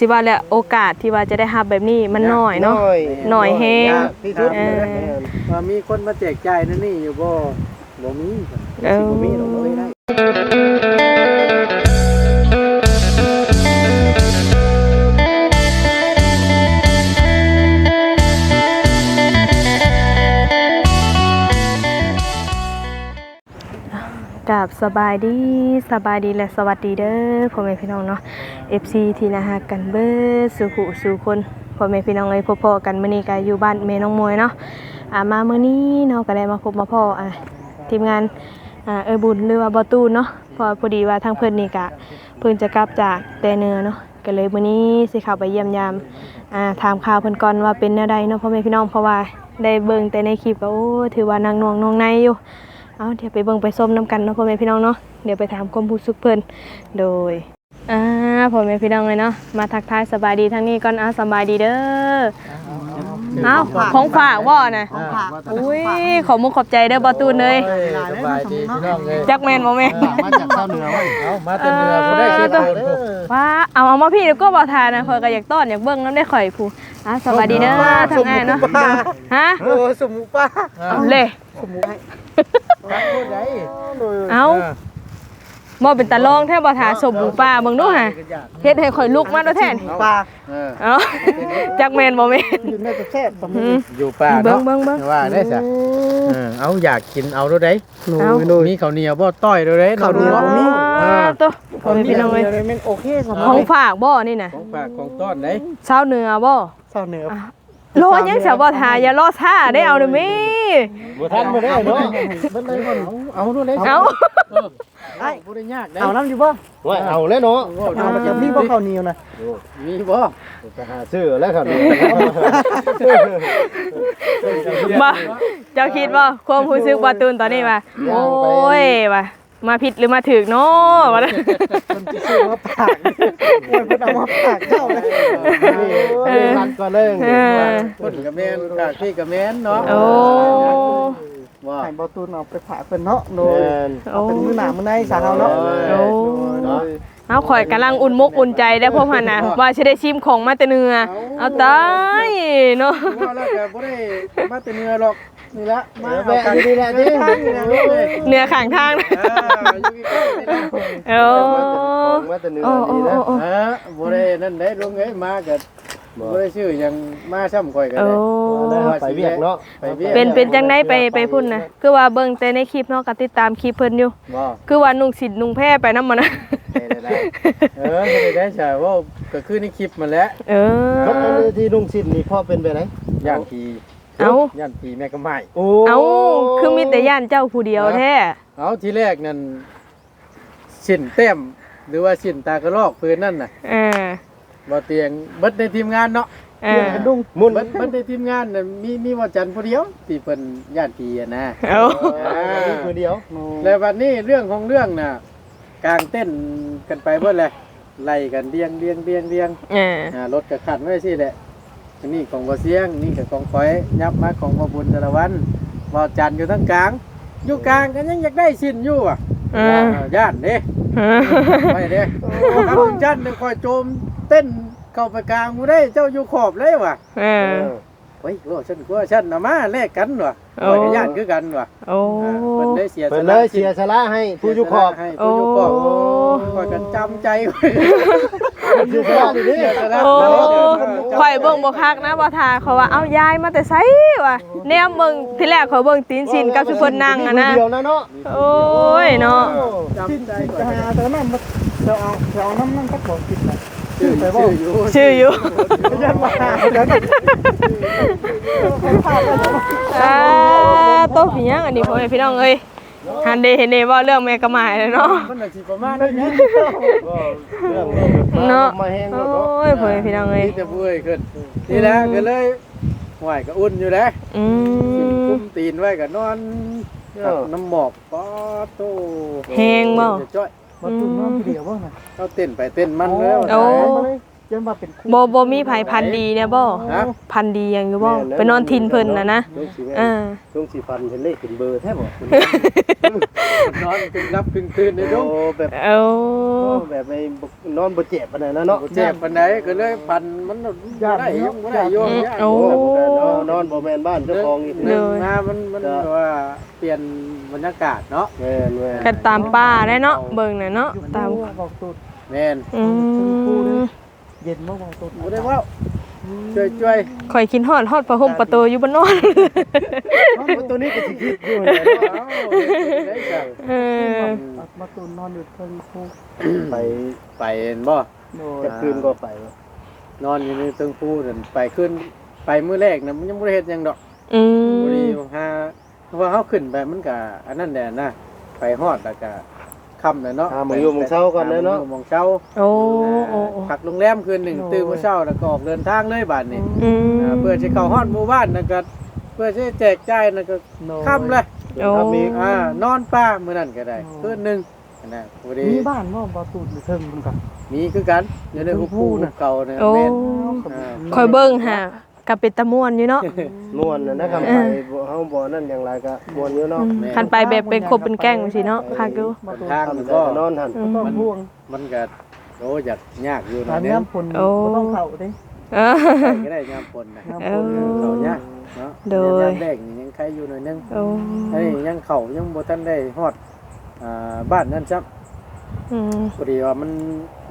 สิว่าแล้วโอกาสที่ว่าจะได้รับแบบนี้มันน้อยเนาะ หน่อยแฮงยากที่สุดเออว่ามีคนมาแจกจ่ายนั่นนี่อยู่บ่บ่มีเออบ่มีดอกบ่ได้กับสบายดีสบายดีและสวัสดีเด้อพ่อแม่พี่น้องเนาะ FC ที่นะฮะกันเบิดสู่หูสู่คนพ่อแม่พี่น้องเอ้ยพ่อๆกันมื้อนี้ก็อยู่บ้านแม่น้องมวยเนาะอ่ามามื้อนี้เนาะก็ได้มาพบมาพ่ออ่าทีมงานอ่าเอยบุญหรือว่าบ่ตูนเนาะพอพอดีว่าทางเพิ่นนี่ก็เพิ่นจะกลับจากแต่เนือเนาะก็เลยมื้อนี้สิเข้าไปเยี่ยมยามอ่าถามข่าวเพิ่นก่อนว่าเป็นแนวใดเนาะพ่อแม่พี่น้องเพราะว่าได้เบิ่งแต่ในคลิปก็โอ้ถือว่านางนวงนวงในอยู่เอาเดี๋ยวไปเบิ่งไปส้มน้ำกันเนาะพ่อแม่พี่น้องเนาะเดี๋ยวไปถามความรู้สึกเพิ่นโดย อ่าพ่อแม่พี่น้องเลยเนาะมาทักทายสบายดีทั้งนี้ก่อนอะสบายดีเด้อเอาของฝากบ่น่ะอุ้ยขอมุกขอบใจเด้อบ่ตูนเลยสบายดีพี่น้องเอ้ยจักแม่นบ่แม่นมาจากเจ้าเหนือไว้เอามาแต่เหนือบ่ได้เสียเออตังค์ว่าเอาเอามาพี่เดี๋ยวก็บ่ทานนะข่อยก็อยากต้อนอยากเบิ่งนำได้ข่อยผู้อะสบายดีเด้อทั้งอ้ายเนาะฮะโอ้สมุป้าเอาเลยตักบ่ได้เอา บ่เป็นตาลองแท้บ่ทาสมหมูป่าเบิ่งดูหะเฮ็ดให้ข่อยลุกมาด้วยแท้นปลาเออเอ้าจักแม่นบ่แม่นอยู่ในประเทศสมุอืมอยู่ป่าเบิ่เนาะงเบิ่งเบิ่งว่าได้ซะเออเอาอยากกินเอาดูได้เอามีข้าวเหนียวบ่ต้อยดูได้ข้าวเหนียวเนาะมีอ่าตัวพ่อแม่พี่น้องเอ้ยเลยมันโอเคสมของฝากบ่นี่น่ะของฝากของต้อนได้ชาวเหนือบ่เจ้าเหนือ รอยังเสียบ่ทาอย่ารอช้าได้เอาเด้อแม่บ่ทันบ่ได้เนาะเบิ่งได้บ่เอาดูได้เอาไอ้บ่ได้ยากได้เอาน้ำอยู่บ่ว่าเอาแล้วเนาะเอาแล้วจะมีบ่ข้าวเหนียวนะมีบ่ไปหาซื้อแล้วครับบ่เจ้าคิดบ่ความรู้สึกบ่ตูนตอนนี้ว่าโอ้ยว่า มาผิดหรือมาถูกเนาะว่าคนที่ซื้อมาฝากโอ้ยเพิ่นเอามาฝากเจ้าเลยเออพันก็เลยเออคนก็แม่นกากพี่ก็แม่นเนาะโอ้ว่าให้บ่ตูนเอาไปฝากเพิ่นเนาะโดยแม่นโอ้เป็นมื้อหน้ามื้อในสาเฮาเนาะโอ้เอาข่อยกำลังอุ่นมุกอุ่นใจได้พวกพันนะว่าจะได้ชิมของมาแต่เนื้อเอาตายเนาะว่าแล้วก็บ่ได้มาแต่เนื้อหรอก นี่ละมาแม่เอากันนี่แหละนี่ทางนี่นะลูกเอ้ยเนื้อข้างทางนะอ่าอยู่ใกล้ๆนี่นะโอ้มาแต่เนื้อโอ้โอ้ดีนะโอ้อ่าบ่ได้นั่นได้ลุงเอ้ยมาก็บ่ได้ชื่อหยังมาซ้ำข่อยก็โอ้ได้ไปเวียกเนาะไปเวียกเป็นเป็นจังได้ไปไปพุ่นนะคือว่าเบิ่งแต่ในคลิปเนาะก็ติดตามคลิปเพิ่นอยู่ บ่คือว่านุ่งสินนุ่งแพร่ไปนำมันนะได้ๆเออบ่ได้ได้ใช่ว่าก็คือในคลิปมันแหละเอรถอที่นุ่งสิ้นนี่พ่อเป็นไปไหนย่านผี เอาย่านผีแม่กะไม้โอ้เอาคือมีแต่ย่านเจ้าผู้เดียวแท้เอาทีแรกนั่นสินเต็มหรือว่าสินตากระรอกปืนนั่นน่ะเออบ่เตียงเบิดในทีมงานเนาะเออกระดุงมุนเบิดเบิดในทีมงานน่ะมีมีว่าจันทร์ผู้เดียวที่เพิ่นย่านผีอะนะเอามือเดียวแล้ววันนี้เรื่องของเรื่องน่ะกลางเต้นกันไปเบิดเลยไล่กันเรียงเรียงเรียงเรียงเอออ่ารถก็ขันไว้สิแหละ อันนี่ของบ่เสียงนี่ก็ของข่อยยับมาของบ่บุญแต่ละวันว่าจันทร์อยู่ทั้งกลาง อยู่กลางก็ยังอยากได้สิ้นอยู่อะเออย่านเด้ไปเด้ทำจันเนี่ยคอยโจมเต้นเข้าไปกลางมูได้เจ้าอยู่ขอบเลยว่ะเออ เฮ้ยว่าฉันกลัวฉันน่ะมาแลกกันว่ะโอ้คอยก็ย่านคือกันว่ะโอ้ อ่าเพิ่นได้เสียเปิสดละเลยเสียสละให้ผู้อยู่ขอบให้ผู้อยู่ขอบโอ้คอยกันจำใจไว้ โอ้ข่อยเบิ่งบ่คักนะบ่ทาเขาว่าเอ้ายายมาแต่ไสวะแนมเบิ่งที่แรกข่อยเบิ่งตีนชินกับสุเพิ่นนั่งอะนะเดียวนะเนาะโอ้ยเนาะจำใจก่อจะนหาแต่น้ำมาจะเอาจะเอาน้ำนั่นก็บอกกินนะชื่อไปบ่อยู่ชื่ออยู่ยันมาหาเดี๋ยวนะอ่าโตะพี่ยังอันนี้พ่อแม่พี่น้องเอ้ย หันเดเห็นเดว่าเรื่องแม่กะหมายเลยเนาะมันน่ะสิประมาณนี้นะเรื่องเนาะมาแห้งโอ้เนาะยพ่อแม่พี่น้องเอ้ยที่จะพูดให้ขึ้นนี่แหละก็เลยห่วยก็อุ่นอยู่แล้วอืกุ้มมตีนไว้ก็นอนกับน้ำหมอกป๊อดโตแฮงบ่จะจ้อยมาตุ่มน้ำเดียวบ่นะเขาเต้นไปเต้นมันแล้วโอ้ จนว่าเป็นคู่บ่บ่มีไผพันธุ์ดีเนี่ยบ่ฮะ พันธุ์ดีหยังอยู่บ่ไปนอนทินเพิ่นน่ะนะลุงสิแม่อ่าลุงสิฟันเห็นเลขเป็นเบอร์แท้บ่นอนกึ่งรับกึ่งตื่นในดงโอ้แบบเอาแบบไปนอนบ่เจ็บปานนั้นนะเนาะเจ็บปานใดก็เลยพันมันบ่ได้ยังบ่ได้โยมยากโอ้โอ้นอนบ่แม่นบ้านเจ้าของอีกหนึ่งมามันมันว่าเปลี่ยนบรรยากาศเนาะแม่นแม่นกันตามป่าได้เนาะเบิ่งน่ะเนาะอยู่ตามคู่บอกตูดแม่นอืม เย็นบ่บอกตูดบ่ได้เว่าช่วยช่วยข่อยกินฮอดฮอดประห่มประตูอยู่บ่นอนตัวนี้ก็สิคิดอยู่ๆนะเอาได้จังเออมาตูนนอนอยู่เทิงคู่ไปไปเห็นบ่โดยจะคืนก็ไปนอนอยู่ในเตึงพูนั่นไปขึ้นไปมื้อแรกน่ะมันยังบ่ได้เฮ็ดหยังดอกอืบ่ได้มหาเพราะว่าเฮาขึ้นไปมันก็อันนั้นแหละนะไปฮอดแล้วก็ ค่ำแล้วเนาะหาหมองอยู่หมองเช้าก่อนเลยเนาะหมองเช้าโอ้โอ้โอ้ พักโรงแรมคืนหนึ่งตื่นมื้อเช้าแล้วก็ออกเดินทางเลยบัดนี้อืม อ่าเพื่อจะเข้าฮอดหมู่บ้านนั่นก็เพื่อจะแจกจ่ายนั่นก็โดยค่ำเลยโอ้ ครับมีอ่านอนป้ามื้อนั้นก็ได้อ๋อคืนหนึงนะพอดีมีบ้านบ่บอกตูดอยู่เทิงมันก็มีคือกันอยู่ในหุบภูหุบเก่าเนี่ยโอ้ แม่น ข่อยเบิ่งหา กับเป็นตะม่วนอยู่เนาะม่วนนะนะครับเอไปอบ่เฮาบ่นั่นอย่างไรก็ม่วนอยู่เนาะคันไปแบบเป็นครบเป็นแก๊งสิเนาะคักอยู่มาตูดทางทำมันก็ก็นอนหันอืมต้องพ่วงมันก็โอ้อยากยากอยู่หตานะมเนี่ยน้ำฝนโอ้บ่ต้องเข้าเด้เออไปก็ได้ยามฝนนะน้ำเอฝอนเขายากเนาะโดยยามแรกนี่ยังใครอยู่หน่อยนึงโอ้อันนี้ยังเข้ายังบ่ทันได้ฮอดอ่าบ้านนั่นซับอืมพอดีว่ามัน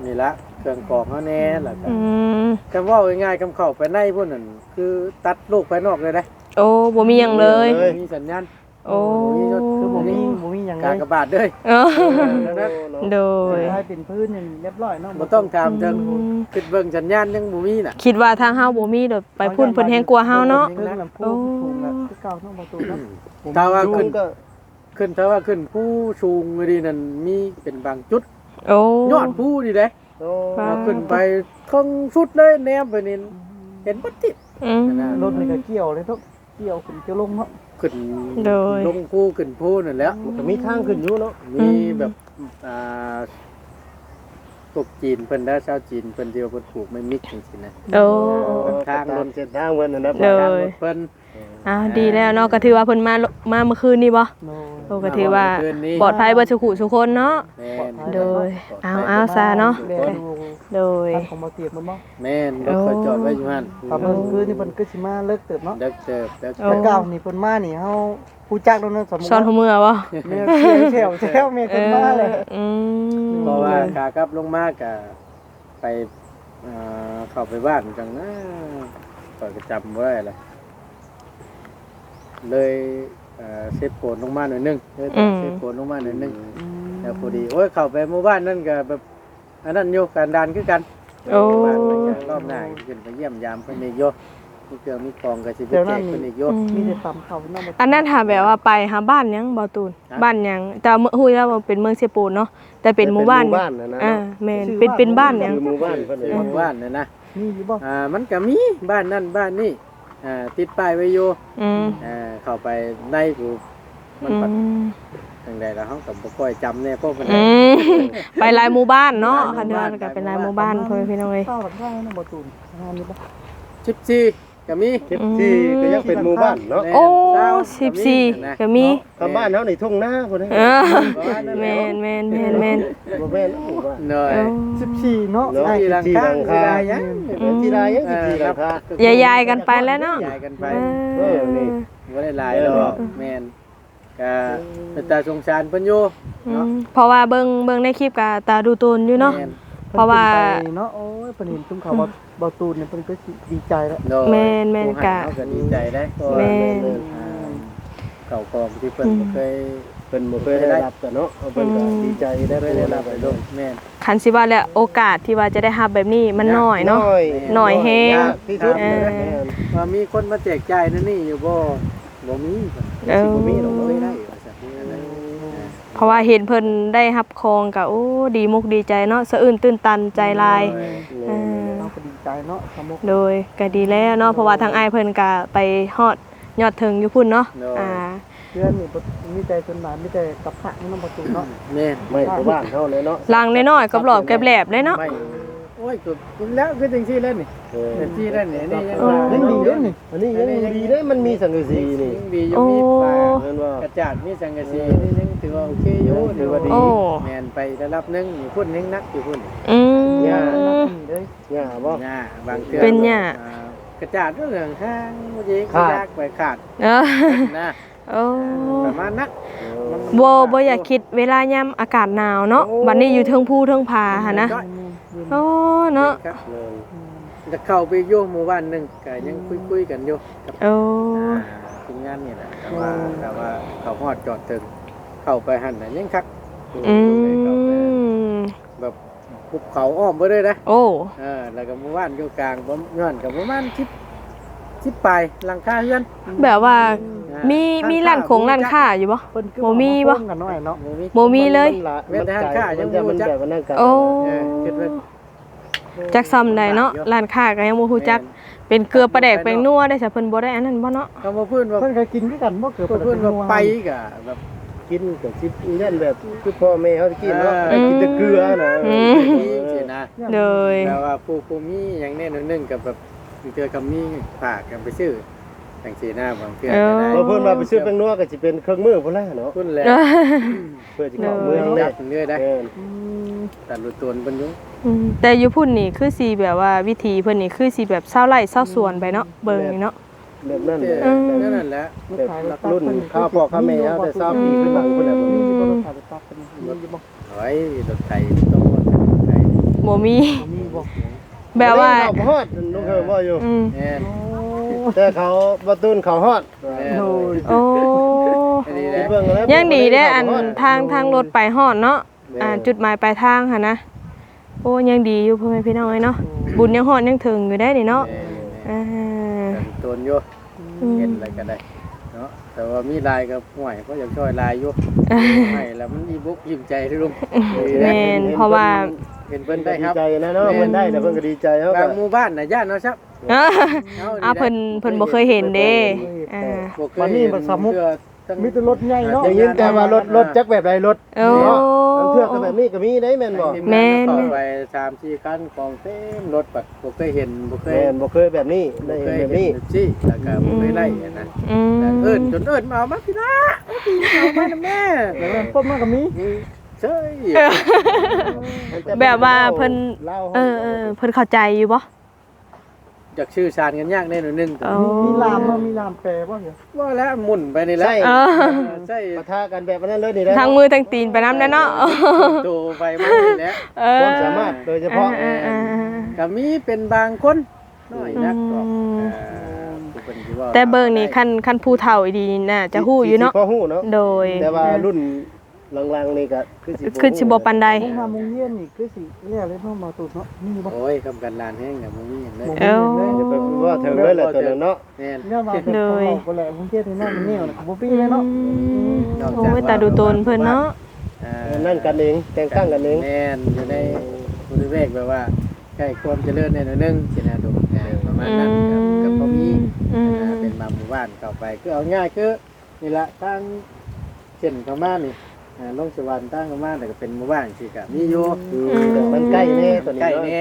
นี่ละ เครื่องกรองเขาแน่แล้วก็อืมคำว่าง่ายๆคำเข้าไปในพวกนั้นคือตัดโลกภายนอกเลยนะโอ้บ่มีหยังเลยมีสัญญาณโอ้คือบ่มีบ่มีหยังเลการยกระบาดด้วยเออแล้วนั้นโดยได้เป็นพื้นอย่างเรียบร้อยเนาะบ่ต้องถามจังอืม คิดเบิ่งสัญญาณยังบ่มีน่ะคิดว่าทางเฮาบ่มีเดี๋ยวไปพุ่นเพิ่นแฮงกลัวเฮาเนาะพื้นลำพูสูงแล้วคือเก่าเนาะประตูเนาะถ้าว่าลุขึ้นงก็ขึ้นถ้าว่าขึ้นผู้สูงดีนั่นมีเป็นบางจุดโอ้ยอดผู้นี่เด้โอ้ว้า เอาขึ้นไปทั้งสุดเลยแนมไปนี่เห็นบ่ติดอืมรถนี่ก็เกี่ยวเลยทุกเกี่ยวขึ้นเกี่ยวลงเนาะขึ้นโดย ลงผู้ขึ้นผู้นั่นแหล้วมันก็มีทางขึ้นอยู่เนาะมีแบบอ่า พวกจีนเพิ่นได้ชาวจีนเพิ่นเดียวเพิ่นปลูกไม่มิกจังซี่นะโอ้ ทางตามเส้นทางเพิ่นน่ะนะโดยทางรถเพิ่นอ้าวดีแล้วเนาะก็ถือว่าเพิ่นมามาเมื่อคืนนี้บ่โดยโอ้ก็ถือว่าคืนนี้ปลอดภัยเบิดทุกผู้ทุกคนเนาะ แม่นโดยเอาเอาซะเนาะเดี๋ยวดูโดย ทางของบ่เตียบมันบ่แม่นรถเขาจอดไว้อยู่หั่นครับเพิ่นคือนี่เพิ่นก็สิมาเลิกเติบเนาะเด็กเติบเด็กโอ้แต่เก่านี่เพิ่นมานี่เฮา ผู้จักแล้วเนาะสมมุติซ้อนหัวมือบ่แม่เที่ยวเที่ยวเที่ยวแม่เอเพิ่นอมาเลยอืมเพราะว่าขากลับลงมากะไปอ่าเข้าไปบ้านจังนะก็จำไว้ละเลยเอ่อเซฟโปนลงมาหน่อยนึงเลยตัดเซฟโปนลงมาหน่อยนึงแล้วพอดีโอ้ยเข้าไปหมู่บ้านนั่นก็แบบอันนั้นโยการดานคือกันโอ้ บ้านมันก็รอบหน้าขึ้นไปเยี่ยมยามเพิ่นอีกโย มีเครื่องมีของก็สิไปแจกเพิ่นอีกโยอืมีมแต่ตำเขาเนาะบ่อันนั้นถามแบบว่าไปหาบ้านหยังบ่ตูนฮะ บ้านหยังแต่ว่าเมื่อฮู้แล้วว่าเป็นเมืองเซปูนเนาะแต่เป็นหมู่บ้านหมู่บ้านน่ะนะอ่าแม่นเป็นเป็นบ้านหยังคือหมู่บ้านเพิ่นในน่ะหมู่บ้านน่ะนะมีอยู่บ่อ่ามันก็มีบ้านนั่นบ้านนี่อ่าติดป้ายไว้อยู่อืมอ่าเข้าไปในกูมันอืปัดมจังใดแล้วเฮาก็บ่ค่อยจำแน่เพราะมันอืมไปหลายหมู่บ้านเนาะคันเดียวกันก็เป็นหลายหมู่บ้านพ่อแม่พี่น้องเอ้ยเข้าหลังได้เนาะบ่ตูนงานนี้บ่14 ก็มีคิดที่ก็ยังเป็นหมู่บ้านเนาะแม่นโอ้เช้าสิบสี่ก็มีคำบ้านเฮานี่ทุ่งนาพุ่นเอเด้อแม่นแม่นแม่นแม่นบ่แม่นหมู่บ้านหน่อยเออ14เนาะเนาะไอ้ที่หลังคาที่ใดยังอืม ที่ใดยังสิที่ราคา ยายๆกันไปแล้วเนาะ ยายกันไปเอเออนี่บ่ได้หลายดอกแม่นก็เป็นตาสงสารเพิ่นอยู่อืเนาะมเพราะว่าเบิ่งเบิ่งในคลิปก็ตาดูตนอยู่เนาะ แม่น เพราะว่าพิ่นขึ้นไปเนาะโอ้ยเพิ่นเห็นตุ้มเขา บ่บ่ตูนเนี่ยเพิ่นก็สิดีใจแล้ว โดยแม่นแม่นผู้ให้กะ เขาก็ดีใจได้เพราะแม่ว่านอ่าเก่ากองที่เพิ่นบ่เคย เพิ่นบ่เคยได้รับกันเนาะเพิ่นก็ดีใจได้ได้ไปได้ได้รัรับบไปไปลลงงแม่น คันสิว่าแล้วโอกาสที่ว่าจะได้รับแบบนี้มันน้อยเนาะ หน่อยแฮง ที่สุดเออ ว่ามีคนมาแจกจ่ายนั่นนี่อยู่บ่บ่มีเออ บ่มีดอกบ่ได้ได้ว่าซั่นนั่นน่ะเพราะว่าเห็นเพิ่นได้รับคองก็โอ้ดีมุกดีใจเนาะสะอื้นตื้นตันใจลาย เออเราก็ดี ใจเนาะสมุก โดยก็ดีแล้วเนาะเพราะว่าทางอ้ายเพิ่นก็ไปฮอดยอดถึงอยู่พุ่นเนาะอ่าเพื่อนนี่บ่มีแต่จนหมายมีแต่กับพระนี่เนาะบ่ตูนเนาะแม่นไม่ตัวบ้านเฮาเลยเนาะลังน้อยๆกับหลอบแกบแหลบเลยเนาะ ไม่อ้ยก็คุณแล้วคือจังซี่แล้วนี่เออจังซี่แล้วนี่นี่ยังเออว่ายังดีเด้อนี่อันนี้ยังดีได้มันมีสังกะสีนี่ยังดีอยู่มีปลาเห็นว่ากระจาดมีสังกะสีนี่ยัง ถือว่าโอเคอยู่ถือว่าดีโอ้ แม่นไประดับหนึงอยู่พุ่นยังนักอยู่พุ่นอืมนี่เด้อหญ้าบ่ หญ้าบางเทื่อเป็นหญ้า อ่ากระจาดเรื่องข้างบ่ยิงขาดยากไปขาดเออนะโอ้ประมาณนั้นบ่บ่อยากคิดเวลายามอากาศหนาวเนาะบัดนี้อยู่เทิงภูเทิงผาหั่นนะโอ้เนาะครับเออจะเข้าไปอยู่หมู่บ้านหนึงก็ยังคุยๆกันอยู่กับโอ้ อ่าทีมงานนี่แหละแต่ว่าแต่ว่าเขาฮอดจอดถึง เข้าไปหั่นน่ะยังคักอืมแบบภูเขาอ้อมไปเลยนะโอ้เออแล้วก็หมู่บ้านอยู่กลางบ่ย้อนกับประมาณ10 10ปลายหลังคาเรือนแบบว่าอ่มีมีร้านโขงร้านค้าอยู่บ่เพิ่นคือบ่มีบ่กันน้อยเนาะบ่มีบ่มีเลยมันละเว้นแต่ห้างค้ายังมันจะบ่มันจักแบบว่านั่นกันโอ้เออคิดว่าจักซ้ำใดเนาะร้านค้าก็ยังบ่ฮู้จักเป็นเกลือปลาแดกแป้งนัวได้ซะเพิ่นบ่ได้อันนั้นบ่เนาะเขามาพูดว่าเพิ่นเคยกินคือกันบ่เกือบพูดว่าไปกะแบบ กินกับชิปเล่นแบบคือพ่อแม่เขากินเนาะเออกินแต่เกลือนะอืมนี้สินะเลยแต่ว่าผู้ผู้มีอย่างแน่นอนหนึงกับแบบเจอกับมีฝากกันไปซื้อจังสีหน้าบางเทื่อก็ได้เราเพิ่นมาไปซื้อแป้งนัวก็สิเป็นเครื่องมือพุ่นละเนาะพุ่นแล้วเออเพื่อจะเข้าเมืองจัได้บเนื้อได้เออตัดรูตวนเพิ่นอยู่อืมแต่อยู่พุ่นนี่คือสิแบบว่าวิธีเพิ่นนี่คือสิแบบเศร้าไร่เศร้าสวนไปเนาะเบิ่งนี่เนาะ แบบนั้นเอเลยอมนั่นแหละแบบรักรุ่นข้าวพ่อข้าวแม่เขาแต่ทราบปีขึ้นหลังพุ่นน่ะบ่มีมีบ่รถถ่ายไปตัดกันมีบ่ไว้รถไถต้องรถไถบ่มีมีบ่แบบว่า เขาฮอดลุงเฮิมว่าอยู่ อืมแน่นแต่เขาบ่ตูนเขาฮอดแน่นโอ้ยโอ้อันนี้แหละ เบิ่งแล้วยังดีได้อันทางทางรถไปฮอดเนาะอ่าจุดหมายปลายทางหั่นนะโอ้ยังดีอยู่พ่อแม่พี่น้องเอ้ยเนาะบุญยังฮอดยังถึงอยู่ได้นี่เนาะแน่นอ่าตัดรูตว นอยู่อืม เห็นอะไรก็ได้เนาะแต่ว่ามีลายกับห่วยก็อยากช่วยลายอยู่ไม่แล้วมันมีบุกยิ้มใจที่ลุงแม่นเพราะว่า เห็นเพิ่เพิ่นนได้ได้คครัรับบใจนะเนาะเพิ่นได้แล้วเพิ่นก็ดีใจเฮาบาก็งหมู่บ้านน่ะย่านเนาะครับอ่าเอาดีอ่าเพิ่นเพิ่นบ่เคยเห็นเด้อ่า บ่เคยเห็นเทื่อทั้ง มีแต่รถใหญ่เนาะได้ยินแต่ว่ารถรถจักแบบใดรถโอ้ เนาะบางเทื่อก็แบบนี้ก็มีได้แม่นบ่แม่นเข้าไป3 4คันกองเต็มรถบัดบ่เคยเห็นบ่เคยแม่นบ่เคยแบบนี้ได้บ่เห็นเคยแบบเห็นี้ นสิแล้วก็บ่เคยไล่อันนั้นอืมแต่เอิ้นจนเอิ้นมาเอามาพี่นะเอาพี่เอามานะแม่แล้วก็ต้นมันก็มีเช้ยแบบว่าเพิ่นเล่าเออเออเพิ่นเข้าใจอยู่บ่ อยากชื่อชาญกันยากแน่นอนนึงโอ้มีลามบ่มีลามแปรบ่เหรอว่าแล้วหมุนไปนี่แหละใช่ เออใช่ปะทะกันแบบนั้นเลยนี่แหละทั้งมือทั้งตีนไปน้ำแน่เนาะโตไปมานี่แหละเออความสามารถโดยเฉพาะอ่าอ่าอ่าก็มีเป็นบางคนน้อยนักก็อืม เอ่อผู้เป็นที่ว่าแต่เบิ่งนี่คันคันผู้เฒ่าดีนี่น่าจะฮู้อยู่เนาะ สิพอฮู้เนาะโดย แต่ว่ารุ่นห ลังๆนี่ก็คือสิคือสิบ่ปานใดมงมามุงเยี่ยนนี่คือสิเรียกเลยเนาะมาตุดเนาะมีบ่ โอ้ยคำกันลานแห้งกับมึงนี่เห็นเลยเอ้า จะไปว่าถึงเลยแหละตัวนั้นเนาะแน่น เนี่ยมาเป็นเลยของคนแหละมุงเยี่ยนนี่เนาะมันเหนียวนะบ่ปีเลยเนาะโอ้ยตาดูตนเพิ่นเนาะ อ่านั่นกันเองแต่งตั้งกันเองแน่นอยู่ในบริเวณแบบว่าใกล้ความเจริญในหน่อยหนึงสินะดูอ่าประมาณนั้นกับกับพ่อมีอืม อ่าเป็นบางหมู่บ้านเข้าไปคือเอาง่ายคือนี่ละตั้งเช่นเข้ามานี่ อ่าลงสวรรค์ตั้งเข้ามาแต่ก็เป็นหมู่บ้านสิกะมีอยู่มันใกล้แน่ตัวนี้ใกล้แน่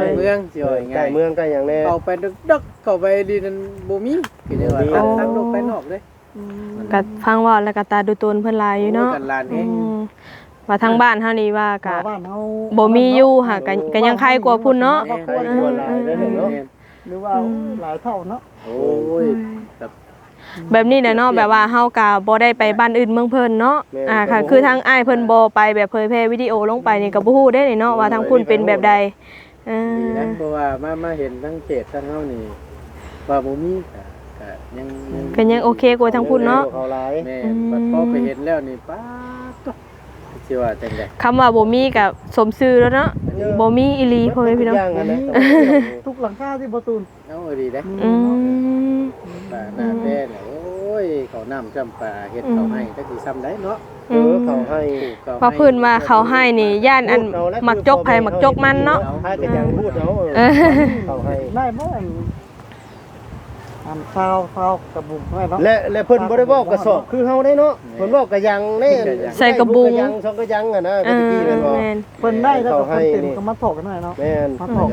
ในเมืองสิว่าใกล้ง่ายเมืองใกล้อย่างแน่ เข้าไปดึกๆเข้าไปดีนั่นบ่มีคือจะว่าบ่มีตั้งตั้งลงไปนอกเลย ก็ฟังเว่าแล้วก็ตาดูตนเพิ่นหลายอยู่เนาะโกันลานอืเองมว่าทางบ้านเฮานี่ว่าก็ บ้านเฮาบ่มีอยู่ค่ะก็ก็ยังใครกว่าพุ่นเนาะใกล้กว่าหลายได้เนาะ หรือว่าหลายเท่าเนาะโอ้ยแบบ แบบนี้แหละเนาะแบบว่าเฮาก็บ่ได้ไปบ้านอื่นเมืองเพิ่นเนาะอ่าค่ะคือทางอ้ายเพิ่นบ่ไปแบบเผยแพร่วิดีโอลงไปนี่ก็บ่ฮู้ได้นี่เนาะว่าทางพุ่นเป็นแบบใดเอดีอนะเพราะว่ามามาเห็นทั้งเขตทั้งเฮานี่ว่าบ่มีก็ก็ยังยังก็ยังโอเคกว่าทางพุ่นเนาะ เขาหลายแม่อืมบัดพอไปเห็นแล้วนี่ป้าดตุ๊สิว่าจังได๋คำว่าบ่มีก็สมชื่อแล้วเนาะบ่มีอีหลีพ่อแม่พี่น้องย่างกันนะทุกหลังคาที่บ่ตูนเอาดีเด้ อืม ป่าหน้าแป้เนี่ยโอ้ยเขาน้ำจำปลาเฮ็ดเขาให้จักสิซ้ำได้เนาะเออเขาให้เขาว่าเพิ่นว่าเขาให้นี่ย่านอันมักจกไผมักจกมันเนาะให้ก็ยังพูดเอาเออเขาให้ได้บ่อันอ่าอันเช้าเช้ากระบุงให้เนาะและและเพิ่นบ่ได้เว้ากระสอบคือเฮาได้เนาะเพิ่นเว้ากระยังแน่ใส่กระบุงกระยังสองกระยังอะนะเอตะกี้อแม่นบ่แม่นเพิ่นได้แล้วก็ให้เพิ่นเต็มนี่ก็มาถกกันหน่อยเนาะแม่นมาถก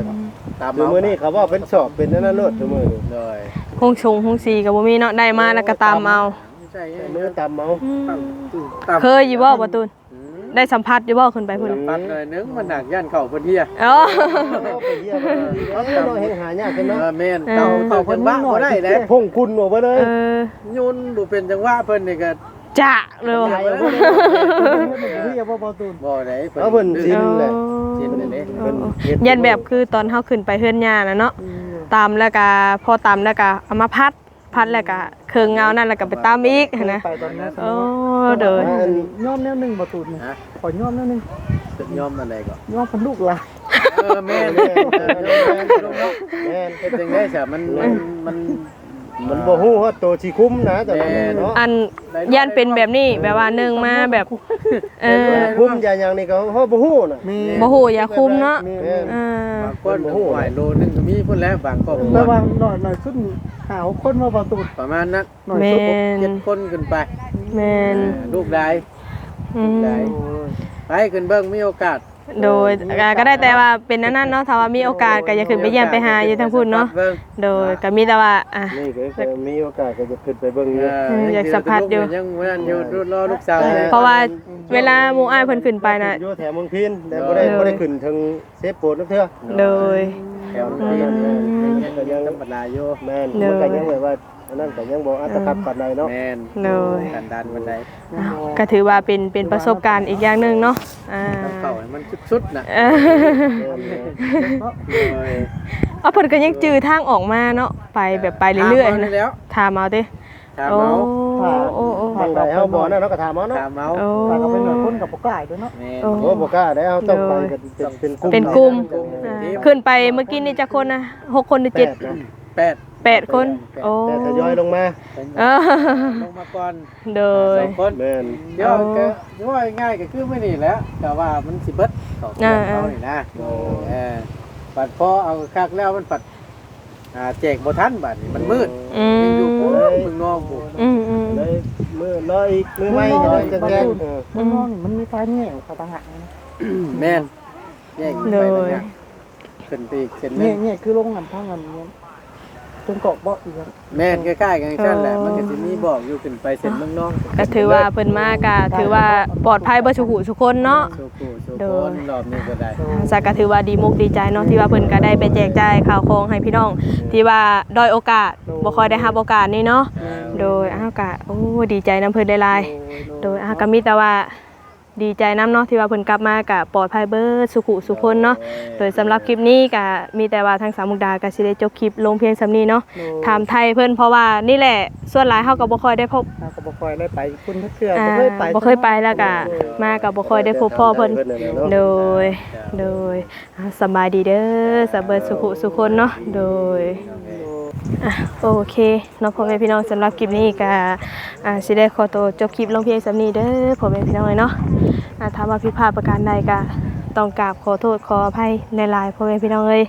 ตามคือมื้อนี้เขาว่าเป็นสอบเป็นนั่นน่ะโลดซุมื้อนี้เลย ห้องชงห้องสีก็บ่มีเนาะได้มาแล้วก็ตามเอาไม่ใช่แต่มื้อตำเอาตามเคยอยู่บ่บ่ตูนอืมได้สัมผัสอยู่บ่ขึ้นไปพุ่นปัดเลยนึงมันหนักย่านเข่าเพิ่นเฮียอ๋อเอาไปเยี่ยมเอาเนาะเห็นหายากกันเอเนาะอแม่นเต่าเต่าเพิ่นบ้าบ่ได้เด้พงคุณออกมาเลเอยอยุนบ่เป็นจังหวะเพิ่นนี่ก็จะเลยว่ะพี่อย่าบ่บ่ตูนบ่ได้เอาเพิ่นสินแหละชินเลยเออยันแบบคือตอนเฮาขึ้นไปเฮือนย่าน่ะเนาะ ตามแล้วก็พอตามแล้วก็เอามาพัดพัดแล้วก็เคืองเงานั่นแล้วก็ไปตามอีกหั้นนะ ไปตอนนั้นโอ้เด้อย่อมแนวหนึงบ่ตูนนี่ฮะ ขอย่อมแนวหนึงเป็นยอมอะไรก็ย่อมเพิ่นลูกหลานเออแม่นแม่นเออแม่นเนาะแม่นเฮ็ดจังได๋ซะมันมันมัน มันบ่ฮู้ว่าตัวสิคุ้มนะแต่มันเนาะอันยันเป็นแบบนี้แบบว่าหนึ่งมาแบบเออคุ้มอย่างอย่างนี้ก็เฮาบ่ฮู้น่ะมีบ่ฮู้อย่าคุมเนาะแม่นเออบางคนก็หวยโลนึงก็มีพุ่นแล้วบางครอบครัวแต่ว่าหน่อยหน่อยสุดหาวคนมาบ่ตูนประมาณนั้นหน่อยแม่สุดนเจ็ดคนขึ้นไปแม่นเออลูกได้อืมได้ไปขึ้นเบิ่งมีโอกาส โดยก็ก็ได้แต่ว่าเป็นอันนั้นเนาะถ้าว่ามีโอกาสก็อย่าขึ้นไปเยี่ยมไปหาอยู่ทางพุ่นเนาะบิ่งโดยก็มีแต่ว่าอะ นี่ก็ก็มีโอกาสก็จะขึ้นไปเบิ่งอยู่เอออยากสัมผัสอยู่ ยังวันนั้นอยู่รอลูกสาวนี่ยเพราะว่าเวลาหมู่อ้ายเพิ่นขึ้นไปน่ะ อยู่แถวเมืองพินแต่บ่ได้เออบ่ได้ขึ้นถึงเซฟโปรดนักเทื่อโดย แถวนี้อืมก็ยังธรรมดาอยู่แม่นเนอะมันก็ยังแบบว่า อันนั้นก็ยังบ่อัตคัดปานใดเนาะแม่นโดยกันดานบันไดอ้าวก็ถือว่าเป็นเป็นประสบการณ์อีกอย่างหนึงเนาะอ่าน้ำเข่าให้มันชุดๆน่ะเออโอ้ยเอาเพิ่นก็ยังจื้อทางออกมาเนาะไปแบบไปเรื่อยๆถามนะเาแล้วถามเอาติถามโอ้เอาโอ้โอ้ ทางใดเฮาบ่นั่นเนาะก็ถามเอาเนาะถามเอาโอ้ฝากเอาไปหน่อยคนกับบ่กล้าด้วยเนาะแม่นโอ้ โอ้บ่กล้าได้เฮาต้องไปกันเป็นเป็นกลุ่มเป็นกลุ่มกลุ่มอ่าขึ้นไปเมื่อกี้นี่จักคนนะหกคนหรือแปเจ็ดดนะ แปด แปดคน โอ้แต่ทยอยลงมาเออลงมาก่อนโดยสองคนแม่นเดี๋ยวก็เดี๋ยวว่าง่ายก็คือไม่นี่แหล้วแต่ว่ามันสิเบิดต่อเดือนเขานี่นะเออปัดพอเอาคักแล้วมันปัดอ่าแจกบ่ทันบัดนี้มันมืดอืมยังอยู่ปุ๊บมึงนอกปุ๊บอืมอืมเลยมือเลยอีกมือไม่เลยจะแจ้งเออมันนอนนี่มันมีไฟแง่เขาต่างหากนะแม่นแยกโดไปยเนี่ยขึ้นไปอีกเส้นหนึแง่งแง่คือลงกันทางกันเนี่ยจนเกาะบ่อีกครับแม่นใกล้ๆกันซั่นแหละมันก็สิมีบอกอยู่ขึ้นไปเส้นเมืองนอกก็ถือว่าเพิ่นมากะถือว่าปลอดภัยบ่สุขุสุคนเนาะโซกูโซโดโกยนรอบนี้ก็ได้สักก็ถือว่าดีมุกดีใจเนาะที่ว่าเพิ่นก็ได้ไปแจกจ่ายข่าวของให้พี่น้อง ที่ว่าด้อยโอกาสบ่ค่อยได้รับโอกาสนี้เนาะโดยอ้าวก็โอ้ดีใจนํเพิ่นหลายๆโดยอ้าวก็มีแต่ว่า ดีใจนํเนาะที่ว่าเพิ่นกลับมาก็ปลอดภัยเบิดสุขุสุคนเนาะโดยสำหรับคลิปนี้ก็มีแต่ว่าทางสามมุกดาก็สิได้จบคลิปลงเพียงสำนี้เนาะถามไทยเพิ่นเพราะว่านี่แหละส่วนหลายเฮาก็บ่ค่อยได้พบเราก็บ่ค่อยได้ไปคุณเทื่ออ่าบ่เคยไป บ่เคยไปแล้วก็มากับบ่ค่อยได้พบพ่อเพิ่นโดยโดยอ่าสำบายดีเด้อสบายสุขสุคนเนาะโดย อะโอเคเนาะพ่อแม่พี่น้องสำหรับคลิปนี้ก็อ่าสิได้ขอตัวจบคลิปลงเพียงสำนี้เด้อพ่อแม่พี่น้องเนาะอ่าถ้าว่าผิดพลาดประการใดก็ต้องกราบขอโทษขออภัยในลายพ่อแม่พี่น้องเอ้ย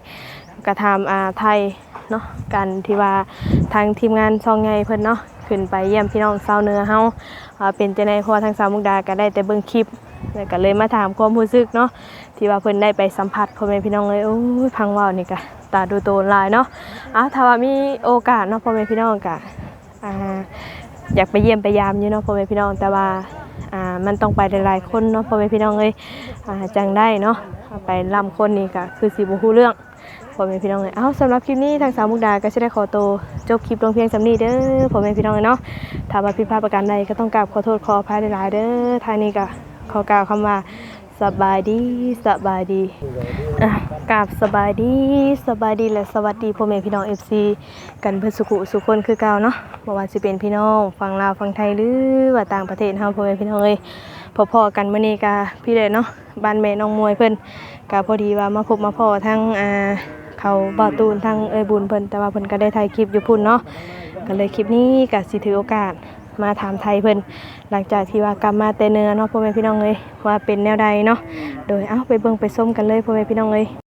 กระทำอ่าไทยเนาะกันที่ว่าทางทีมงานซองใหญ่เพิ่นเนาะขึ้นไปเยี่ยมพี่น้องชาวเนื้อเฮาอ่าเป็นจังได๋เพราะว่าทางสาวมุกดาก็ได้แต่เบิ่งคลิปแล้วก็เลยมาถามความรู้สึกเนาะที่ว่าเพิ่นได้ไปสัมผัสพ่อแม่พี่น้องเลยโอ้ยพังว่าวนี่กะ ตาดูโตนหลายเนาะอ้าวถ้าว่ามีโอกาสเนาะพ่อแม่พี่น้องกะอ่าอยากไปเยี่ยมไปยามอยู่เนาะพ่อแม่พี่น้องแต่ว่าอ่ามันต้องไปหลายๆคนเนาะพ่อแม่พี่น้องเลยอ่าจังได้เนาะเอาไปลำคนนี่กะคือสิบ่ฮู้เรื่องพ่อแม่พี่น้องเลยเอ้าสำหรับคลิปนี้ทางสาวมุกดาก็จะได้ขอตัวจบคลิปลงเพียงสำนี้เด้อพ่อแม่พี่น้องเลยเนาะถ้าว่าผิดพลาดประการใดก็ต้องกราบขอโทษขออภัยหลายๆเด้อทางนี้ก็ขอกล่าวคำว่า สบายดีสบายดีอะกราบสบายดีสบายดีและสวัสดีพ่อแม่พี่น้อง FC กันเพื่อสุขุสุขคนคือเก่าเนาะบ่ว่าสิเป็นพี่น้องฝั่งลาวฝั่งไทยหรือว่าต่างประเทศเฮาพ่อแม่พี่น้องเอ้ยพอๆกันมื้อนี้กะพี่เด้เนาะบ้านแม่น้องมวยเพิ่นก็พอดีว่ามาพบมาพอทั้งอ่าเขาบ่าวตูนทั้งเอ้ยบุญเพิ่นแต่ว่าเพิ่นก็ได้ถ่ายคลิปอยู่พุ่นเนาะก็เลยคลิปนี้ก็สิถือโอกาส มาถามไทยเพิ่นหลังจากที่ว่ากลับมาแต่เนื้อเนาะพ่อแม่พี่น้องเลยว่าเป็นแนวใดเนาะโดยเอ้าไปเบิ่งไปส้มกันเลยพ่อแม่พี่น้องเลย